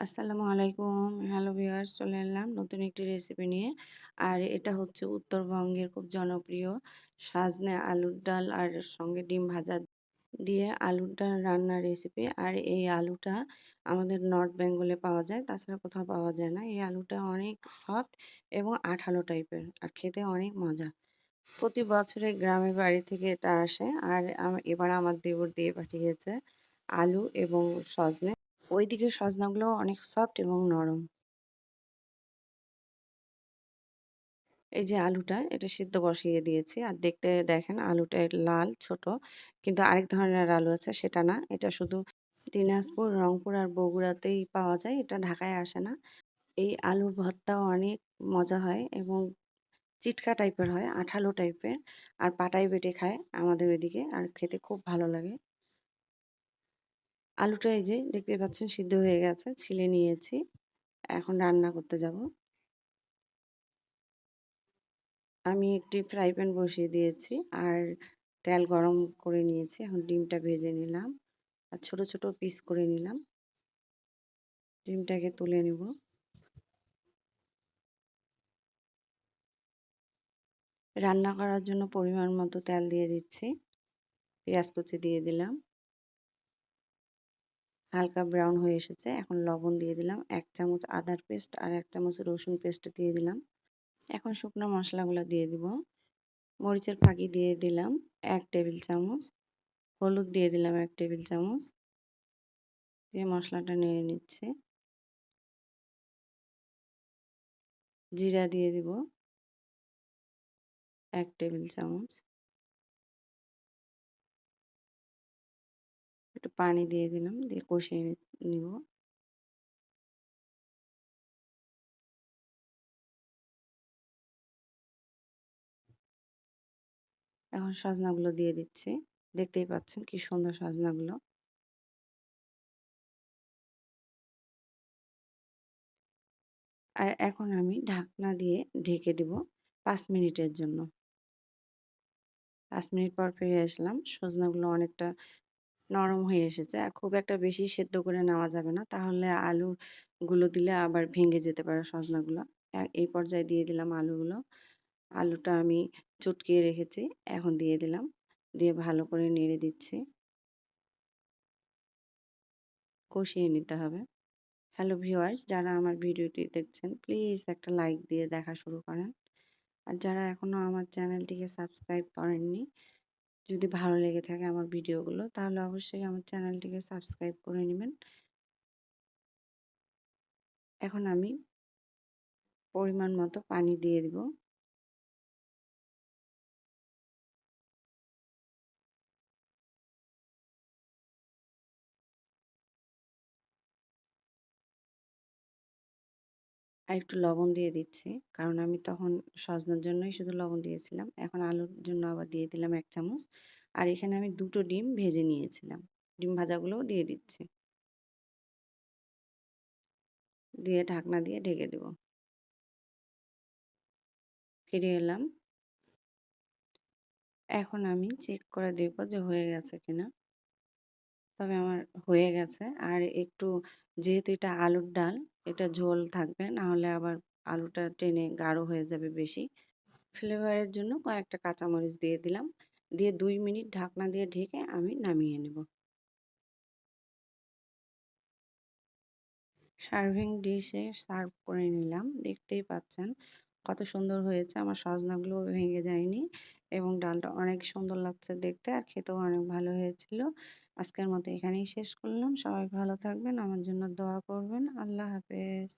আসসালামু আলাইকুম। Hello viewers, চলে এলাম নতুন একটি রেসিপি নিয়ে। আর এটা হচ্ছে উত্তরবঙ্গের খুব জনপ্রিয় সাজনে আলুর ডাল আর সঙ্গে ডিম ভাজা দিয়ে আলুর ডাল রান্নার রেসিপি। আর এই আলুটা আমাদের নর্থ বেঙ্গলে পাওয়া যায়। তাছাড়া কোথাও পাওয়া যায় না। এই আলুটা অনেক সফট এবং আঠালো টাইপের। আর খেতে অনেক মজা। প্রতি বছরে গ্রামের বাড়ি থেকে এটা আসে। আর এবার আমার দেবর দিয়ে পাঠিয়েছে আলু এবং সজনে। ওইদিকে সজনাগুলো অনেক সফট এবং নরম। এই যে আলুটা এটা সিদ্ধ বসিয়ে দিয়েছি। আর দেখতে দেখেন আলুটা লাল ছোট। কিন্তু আরেক ধরনের আলু আছে সেটা না। এটা শুধু দিনাজপুর, রংপুর আর বগুড়াতেই পাওয়া যায়। এটা ঢাকায় আসে না। এই আলুর ভর্তাও অনেক মজা হয় এবং চিটকা টাইপের হয়, আঠালো টাইপের। আর পাটায় বেটে খায় আমাদের ওইদিকে। আর খেতে খুব ভালো লাগে। আলুটা এই যে দেখতে পাচ্ছেন সিদ্ধ হয়ে গেছে, ছিলে নিয়েছি। এখন রান্না করতে যাব। আমি একটি ফ্রাই প্যান বসিয়ে দিয়েছি আর তেল গরম করে নিয়েছি। এখন ডিমটা ভেজে নিলাম আর ছোট ছোট পিস করে নিলাম। ডিমটাকে তুলে নিব। রান্না করার জন্য পরিমাণ মতো তেল দিয়ে দিচ্ছি। পেঁয়াজ কুচি দিয়ে দিলাম। হালকা ব্রাউন হয়ে এসেছে। এখন লবণ দিয়ে দিলাম। এক চামচ আদার পেস্ট আর এক চামচ রসুন পেস্ট দিয়ে দিলাম। এখন শুকনো মশলাগুলো দিয়ে দিব। মরিচের ফাঁকি দিয়ে দিলাম এক টেবিল চামচ। হলুদ দিয়ে দিলাম এক টেবিল চামচ। দিয়ে মশলাটা নেড়ে নিচ্ছে। জিরা দিয়ে দিব এক টেবিল চামচ। একটু পানি দিয়ে দিলাম, দিয়ে কষিয়ে নিব। এখন সাজনাগুলো দিয়ে দিচ্ছি। দেখতেই পাচ্ছেন কি সুন্দর সাজনাগুলো। আর এখন আমি ঢাকনা দিয়ে ঢেকে দিব পাঁচ মিনিটের জন্য। পাঁচ মিনিট পর ফিরে আসলাম। সজনাগুলো অনেকটা নরম হয়ে এসেছে। আর খুব একটা বেশি সেদ্ধ করে নেওয়া যাবে না। তাহলে আলুগুলো দিলে আবার ভেঙে যেতে পারে সজনাগুলো। এই পর্যায়ে দিয়ে দিলাম আলুগুলো। আলুটা আমি চটকিয়ে রেখেছি। এখন দিয়ে দিলাম। দিয়ে ভালো করে নেড়ে দিচ্ছি। কষিয়ে নিতে হবে। হ্যালো ভিউয়ার্স, যারা আমার ভিডিওটি দেখছেন, প্লিজ একটা লাইক দিয়ে দেখা শুরু করেন। আর যারা এখনও আমার চ্যানেলটিকে সাবস্ক্রাইব করেননি যদি ভালো লেগে থাকে আমার ভিডিওগুলো, তাহলে অবশ্যই আমার চ্যানেলটিকে সাবস্ক্রাইব করে নেবেন। এখন আমি পরিমাণ মতো পানি দিয়ে দিব। আর একটু লবণ দিয়ে দিচ্ছি। কারণ আমি তখন সজনার জন্যই শুধু লবণ দিয়েছিলাম। এখন আলুর জন্য আবার দিয়ে দিলাম এক চামচ। আর এখানে আমি দুটো ডিম ভেজে নিয়েছিলাম। ডিম ভাজাগুলোও দিয়ে দিচ্ছি। দিয়ে ঢাকনা দিয়ে ঢেকে দেব। ফিরে এলাম। এখন আমি চেক করে দেখব যে হয়ে গেছে কিনা। তবে আমার হয়ে গেছে। আর একটু যেহেতু এটা আলুর ডাল এটা ঝোল থাকবে। না হলে আবার আলুটা টেনে গাঢ় হয়ে যাবে বেশি। ফ্লেভারের জন্য কয়েকটা কাঁচামরিচ দিয়ে দিলাম। দিয়ে দুই মিনিট ঢাকনা দিয়ে ঢেকে আমি নামিয়ে নেব। সার্ভিং ডিশে সার্ভ করে নিলাম। দেখতেই পাচ্ছেন কত সুন্দর হয়েছে। আমার সজনাগুলো ভেঙে যায়নি এবং ডালটা অনেক সুন্দর লাগছে দেখতে আর খেতেও অনেক ভালো হয়েছিল। আজকের মতো এখানেই শেষ করলাম। সবাই ভালো থাকবেন। আমার জন্য দোয়া করবেন। আল্লাহ হাফেজ।